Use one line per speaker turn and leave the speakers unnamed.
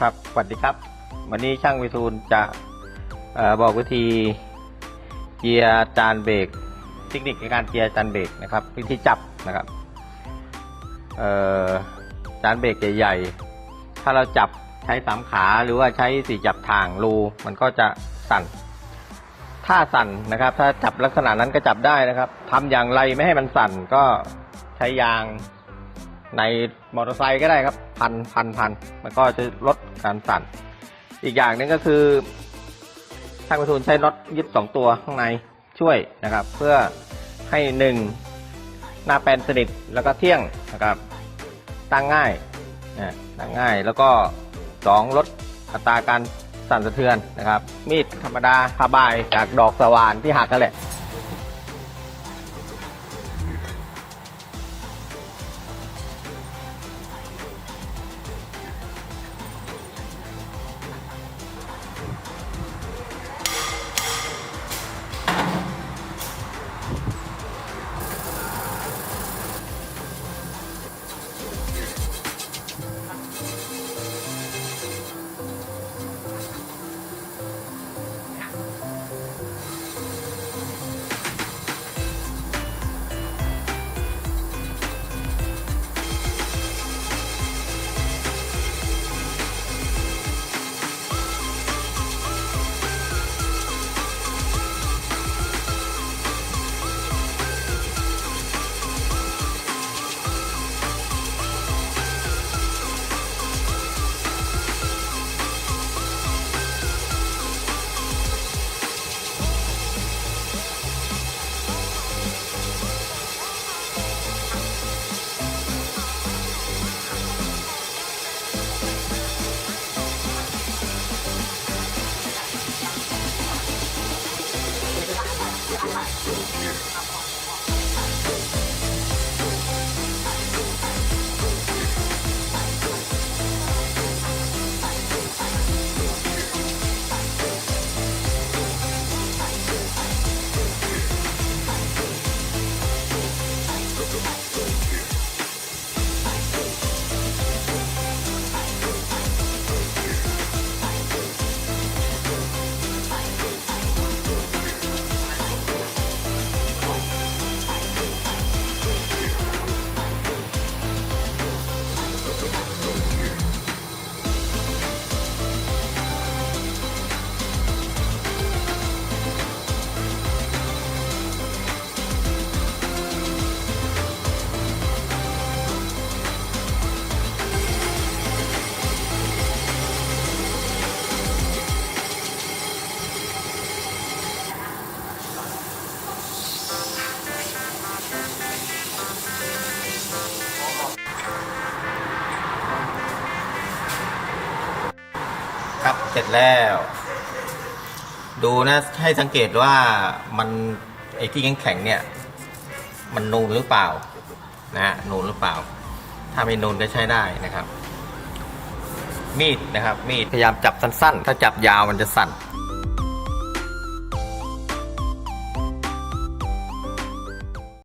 ครับสวัสดีครับ วันนี้ช่างวิทูลจะอบอกวิธีเจียร์จานเบรกเทคนิคในการเจียร์จานเบรกนะครับ วิธีจับนะครับจานเบรกใหญ่ๆ ถ้าเราจับใช้สามขาหรือว่าใช้สี่จับทางรูมันก็จะสั่น ถ้าสั่นนะครับ ถ้าจับลักษณะนั้นก็จับได้นะครับทำอย่างไรไม่ให้มันสั่นก็ใช้ยาง ในมอเตอร์ไซค์ก็ได้ครับ พันพันพันมันก็จะลดการสั่น อีกอย่างหนึงก็คือช่างประทุนใช้น็อตยึดสองตัวข้างในช่วยนะครับ เพื่อให้หนึ่งหน้าแปลนสนิทแล้วก็เที่ยงนะครับ ตั้งง่ายนะตั้งง่ายแล้วก็สองลดอัตราการสั่นสะเทือนนะครับ มีดธรรมดาคาบายจากดอกสว่านที่หักกันแหละ Don't care. ครับ เสร็จแล้ว ดูนะ ให้สังเกตว่ามันไอ้ที่แข็งๆเนี่ย มันนูนหรือเปล่านะฮะนูนหรือเปล่า ถ้าไม่นูนก็ใช้ได้นะครับ มีดนะครับ มีดพยายามจับสั้นๆ ถ้าจับยาวมันจะสั่น